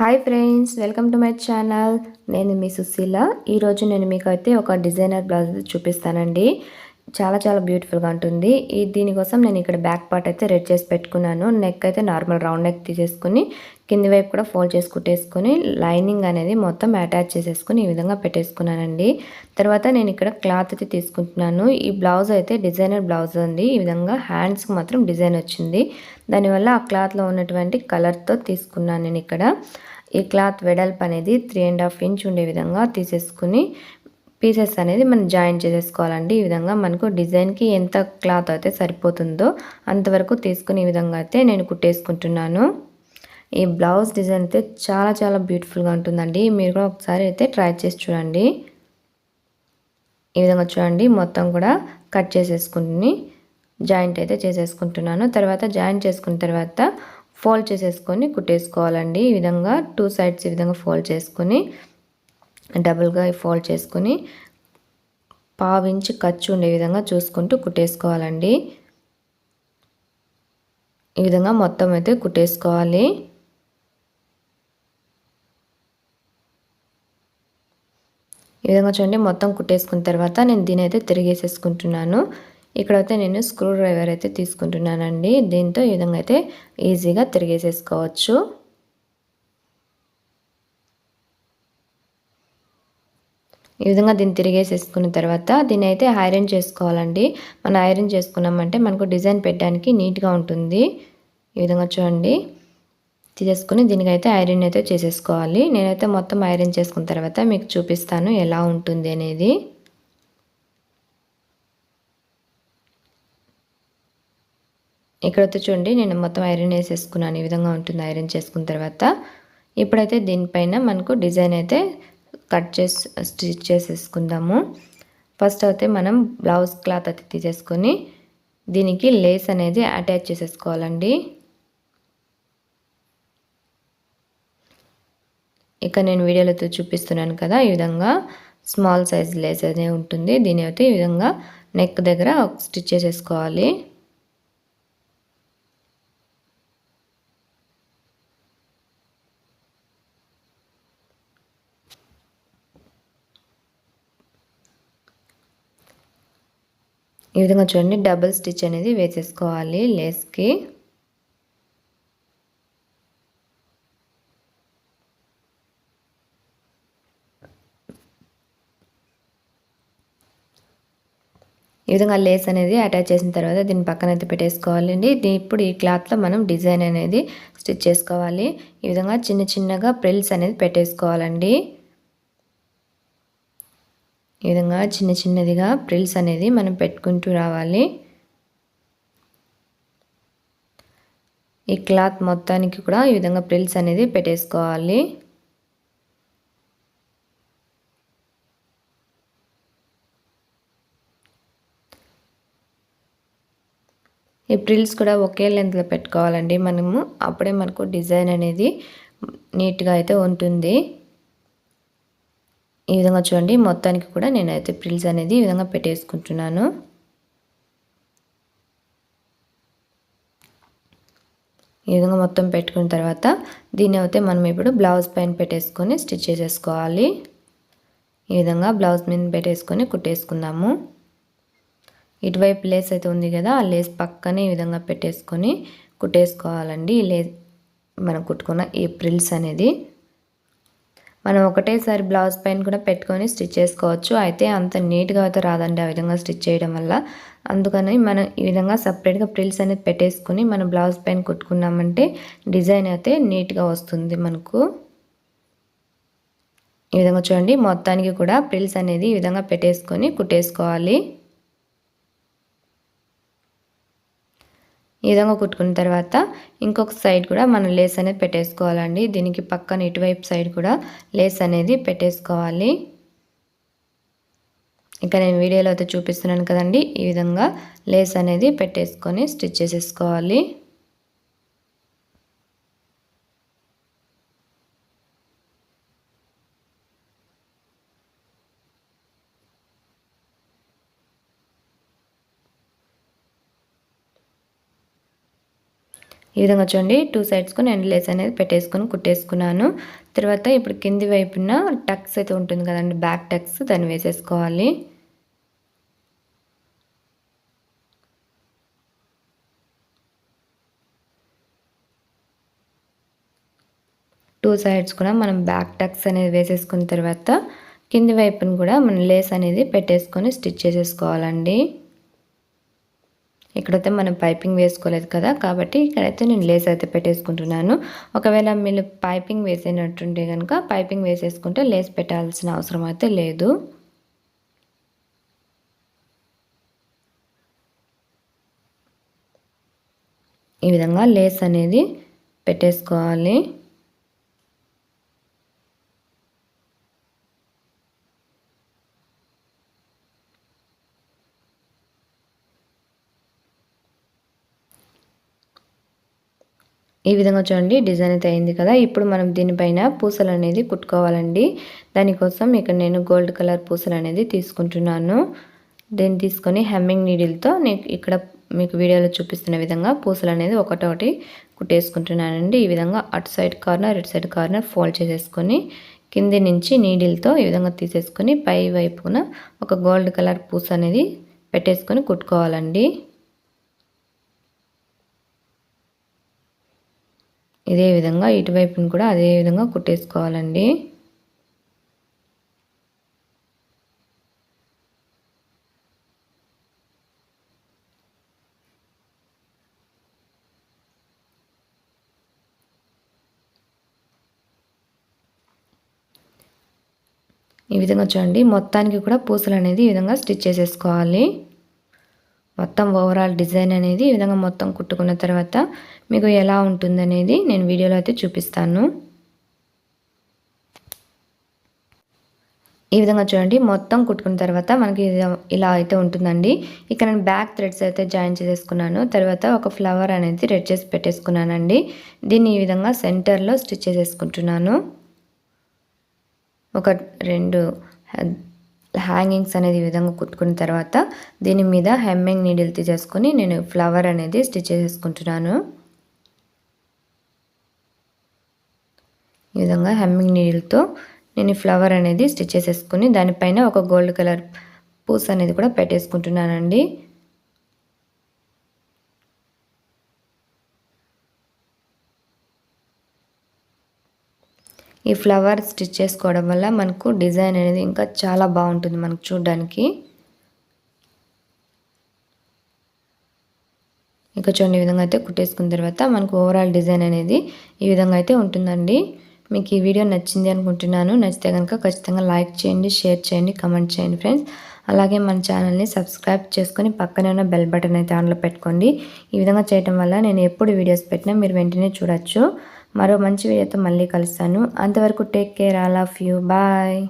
Hi friends welcome to my channel. నేను మీ సుశీల. ఈరోజు నేను మీకు అయితే ఒక డిజైనర్ బ్లౌజ్ చూపిస్తానండి. చాలా చాలా బ్యూటిఫుల్గా ఉంటుంది. ఈ దీనికోసం నేను ఇక్కడ బ్యాక్ పార్ట్ అయితే రెడ్ చేసి పెట్టుకున్నాను. నెక్ అయితే నార్మల్ రౌండ్ నెక్ తీసేసుకుని కింది వైపు కూడా ఫోల్డ్ చేసి కుట్టేసుకుని లైనింగ్ అనేది మొత్తం అటాచ్ చేసేసుకుని ఈ విధంగా పెట్టేసుకున్నానండి. తర్వాత నేను ఇక్కడ క్లాత్ అయితే తీసుకుంటున్నాను. ఈ బ్లౌజ్ అయితే డిజైనర్ బ్లౌజ్ ఉంది ఈ విధంగా హ్యాండ్స్కి మాత్రం డిజైన్ వచ్చింది. దానివల్ల ఆ క్లాత్లో ఉన్నటువంటి కలర్తో తీసుకున్నాను నేను ఇక్కడ. ఈ క్లాత్ వెడల్పు అనేది త్రీ అండ్ హాఫ్ ఇంచ్ ఉండే విధంగా తీసేసుకుని పీసెస్ అనేది మనం జాయిన్ చేసేసుకోవాలండి. ఈ విధంగా మనకు డిజైన్కి ఎంత క్లాత్ అయితే సరిపోతుందో అంతవరకు తీసుకుని ఈ విధంగా అయితే నేను కుట్టేసుకుంటున్నాను. ఈ బ్లౌజ్ డిజైన్ అయితే చాలా చాలా బ్యూటిఫుల్గా ఉంటుందండి. మీరు కూడా ఒకసారి అయితే ట్రై చేసి చూడండి. ఈ విధంగా చూడండి మొత్తం కూడా కట్ చేసేసుకుని జాయింట్ అయితే చేసేసుకుంటున్నాను. తర్వాత జాయింట్ చేసుకున్న తర్వాత ఫోల్డ్ చేసేసుకొని కుట్టేసుకోవాలండి. ఈ విధంగా టూ సైడ్స్ ఈ విధంగా ఫోల్డ్ చేసుకొని డబుల్గా ఫోల్డ్ చేసుకొని పావించి ఖర్చు ఉండే విధంగా చూసుకుంటూ కుట్టేసుకోవాలండి. ఈ విధంగా మొత్తం అయితే కుట్టేసుకోవాలి. ఈ విధంగా చూడండి మొత్తం కుట్టేసుకున్న తర్వాత నేను దీని అయితే తిరిగేసేసుకుంటున్నాను. ఇక్కడైతే నేను స్క్రూ డ్రైవర్ అయితే తీసుకుంటున్నానండి. దీంతో ఈ విధంగా అయితే ఈజీగా తిరిగేసేసుకోవచ్చు. ఈ విధంగా దీన్ని తిరిగేసేసుకున్న తర్వాత దీన్ని అయితే ఐరన్ చేసుకోవాలండి. మనం ఐరన్ చేసుకున్నామంటే మనకు డిజైన్ పెట్టడానికి నీట్గా ఉంటుంది. ఈ విధంగా చూడండి. తీసేసుకుని దీనికైతే ఐరన్ అయితే చేసేసుకోవాలి. నేనైతే మొత్తం ఐరన్ చేసుకున్న తర్వాత మీకు చూపిస్తాను ఎలా ఉంటుంది అనేది. ఇక్కడైతే చూడండి నేను మొత్తం ఐరన్ వేసేసుకున్నాను. ఈ విధంగా ఉంటుంది ఐరన్ చేసుకున్న తర్వాత. ఇప్పుడైతే దీనిపైన మనకు డిజైన్ అయితే కట్ చేసి స్టిచ్ చేసేసుకుందాము. ఫస్ట్ అయితే మనం బ్లౌజ్ క్లాత్ అయితే తీసేసుకొని దీనికి లేస్ అనేది అటాచ్ చేసేసుకోవాలండి. ఇక నేను వీడియోలతో చూపిస్తున్నాను కదా ఈ విధంగా స్మాల్ సైజ్ లేస్ అనేది ఉంటుంది. దీని అయితే ఈ విధంగా నెక్ దగ్గర స్టిచ్ చేసేసుకోవాలి. ఈ విధంగా చూడండి డబుల్ స్టిచ్ అనేది వేసేసుకోవాలి లేస్కి ఈ విధంగా లేస్ అనేది అటాచ్ చేసిన తర్వాత దీని పక్కన అయితే పెట్టేసుకోవాలండి ఇప్పుడు ఈ క్లాత్లో మనం డిజైన్ అనేది స్టిచ్ చేసుకోవాలి. ఈ విధంగా చిన్న చిన్నగా ప్రిల్స్ అనేది పెట్టేసుకోవాలండి. ఈ విధంగా చిన్న చిన్నదిగా ప్రిల్స్ అనేది మనం పెట్టుకుంటూ రావాలి. ఈ క్లాత్ మొత్తానికి కూడా ఈ విధంగా ప్రిల్స్ అనేది పెట్టేసుకోవాలి. ఈ ప్రిల్స్ కూడా ఒకే లెంత్లో పెట్టుకోవాలండి. మనము అప్పుడే మనకు డిజైన్ అనేది నీట్గా అయితే ఉంటుంది. ఈ విధంగా చూడండి. మొత్తానికి కూడా నేనైతే ప్రిల్స్ అనేది ఈ విధంగా పెట్టేసుకుంటున్నాను. ఈ విధంగా మొత్తం పెట్టుకున్న తర్వాత దీన్ని అయితే మనం ఇప్పుడు బ్లౌజ్ పైన పెట్టేసుకొని స్టిచ్ చేసేసుకోవాలి. ఈ విధంగా బ్లౌజ్ మీద పెట్టేసుకొని కుట్టేసుకుందాము. ఇటువైపు లేస్ అయితే ఉంది కదా ఆ లేస్ పక్కనే ఈ విధంగా పెట్టేసుకొని కుట్టేసుకోవాలండి. ఈ లేస్ మనం కుట్టుకున్న ఈ ప్రిల్స్ అనేది. మనం ఒకటేసారి బ్లౌజ్ పైన కూడా పెట్టుకొని స్టిచ్ చేసుకోవచ్చు. అయితే అంత నీట్గా అయితే రాదండి ఆ విధంగా స్టిచ్ చేయడం వల్ల. అందుకని మనం ఈ విధంగా సపరేట్గా ప్రిల్స్ అనేది పెట్టేసుకుని మనం బ్లౌజ్ పైన కుట్టుకున్నామంటే డిజైన్ అయితే నీట్గా వస్తుంది మనకు. ఈ విధంగా చూడండి మొత్తానికి కూడా ప్రిల్స్ అనేది ఈ విధంగా పెట్టేసుకొని కుట్టేసుకోవాలి. ఈ విధంగా కుట్టుకున్న తర్వాత ఇంకొక సైడ్ కూడా మనం లేస్ అనేది పెట్టేసుకోవాలండి. దీనికి పక్కన ఇటువైపు సైడ్ కూడా లేస్ అనేది పెట్టేసుకోవాలి. ఇంకా నేను వీడియోలో అయితే చూపిస్తున్నాను కదండి. ఈ విధంగా లేస్ అనేది పెట్టేసుకొని స్టిచ్ చేసేసుకోవాలి. ఈ విధంగా చూడండి. టూ సైడ్స్కు నేను లేస్ అనేది పెట్టేసుకొని కుట్టేసుకున్నాను. తర్వాత ఇప్పుడు కింది వైపున టక్స్ అయితే ఉంటుంది కదండి. బ్యాక్ టక్స్ దాన్ని వేసేసుకోవాలి. టూ సైడ్స్ కూడా మనం బ్యాక్ టక్స్ అనేది వేసేసుకున్న తర్వాత కింది వైపును కూడా మనం లేస్ అనేది పెట్టేసుకొని స్టిచ్ చేసేసుకోవాలండి. ఇక్కడైతే మనం పైపింగ్ వేసుకోలేదు కదా కాబట్టి ఇక్కడైతే నేను లేస్ అయితే పెట్టేసుకుంటున్నాను. ఒకవేళ మీరు పైపింగ్ వేసేటట్టుంటే కనుక పైపింగ్ వేసేసుకుంటే లేస్ పెట్టాల్సిన అవసరం అయితే లేదు. ఈ విధంగా లేస్ అనేది పెట్టేసుకోవాలి. ఈ విధంగా చూడండి డిజైన్ అయితే అయింది కదా. ఇప్పుడు మనం దీనిపైన పూసలు అనేది కుట్టుకోవాలండి. దానికోసం ఇక్కడ నేను గోల్డ్ కలర్ పూసలు అనేది తీసుకుంటున్నాను. దీన్ని తీసుకొని హెమ్మింగ్ నీడిల్తో నేను ఇక్కడ మీకు వీడియోలో చూపిస్తున్న విధంగా పూసలు అనేది ఒకటొకటి కుట్టేసుకుంటున్నానండి. ఈ విధంగా అటు సైడ్ కార్నర్ ఇటు సైడ్ కార్నర్ ఫోల్డ్ చేసేసుకొని కింది నుంచి నీడిల్తో ఈ విధంగా తీసేసుకొని పై వైపున ఒక గోల్డ్ కలర్ పూస అనేది పెట్టేసుకొని కుట్టుకోవాలండి. ఇదే విధంగా ఇటువైపును కూడా అదే విధంగా కుట్టేసుకోవాలండి. ఈ విధంగా చూడండి మొత్తానికి కూడా పూసలు అనేది ఈ విధంగా స్టిచ్ చేసేసుకోవాలి. మొత్తం ఓవరాల్ డిజైన్ అనేది ఈ విధంగా మొత్తం కుట్టుకున్న తర్వాత మీకు ఎలా ఉంటుందనేది నేను వీడియోలో అయితే చూపిస్తాను. ఈ విధంగా చూడండి మొత్తం కుట్టుకున్న తర్వాత మనకి ఇలా అయితే ఉంటుందండి. ఇక్కడ నేను బ్యాక్ థ్రెడ్స్ అయితే జాయిన్ చేసేసుకున్నాను. తర్వాత ఒక ఫ్లవర్ అనేది రెడ్ చేసి పెట్టేసుకున్నానండి. దీన్ని ఈ విధంగా సెంటర్లో స్టిచ్ చేసేసుకుంటున్నాను. ఒక రెండు హ్యాంగింగ్స్ అనేది ఈ విధంగా కుట్టుకున్న తర్వాత దీని మీద హెమ్మింగ్ నీడిల్ తీసేసుకొని నేను ఫ్లవర్ అనేది స్టిచ్ చేసేసుకుంటున్నాను. ఈ విధంగా హెమ్మింగ్ నీడిల్తో నేను ఫ్లవర్ అనేది స్టిచ్ చేసేసుకుని దానిపైన ఒక గోల్డ్ కలర్ పూస్ అనేది కూడా పెట్టేసుకుంటున్నానండి. ఈ ఫ్లవర్ స్టిచ్ చేసుకోవడం వల్ల మనకు డిజైన్ అనేది ఇంకా చాలా బాగుంటుంది మనకు చూడడానికి. ఇంకా చూడండి ఈ విధంగా అయితే కుట్టేసుకున్న తర్వాత మనకు ఓవరాల్ డిజైన్ అనేది ఈ విధంగా అయితే ఉంటుందండి. మీకు ఈ వీడియో నచ్చింది అనుకుంటున్నాను. నచ్చితే కనుక ఖచ్చితంగా లైక్ చేయండి షేర్ చేయండి కమెంట్ చేయండి ఫ్రెండ్స్. అలాగే మన ఛానల్ని సబ్స్క్రైబ్ చేసుకొని పక్కనే ఉన్న బెల్ బటన్ అయితే ఆన్లో పెట్టుకోండి. ఈ విధంగా చేయడం వల్ల నేను ఎప్పుడు వీడియోస్ పెట్టినా మీరు వెంటనే చూడొచ్చు. మరో మంచి వీడియోతో మళ్ళీ కలుస్తాను. అంతవరకు take care all of you bye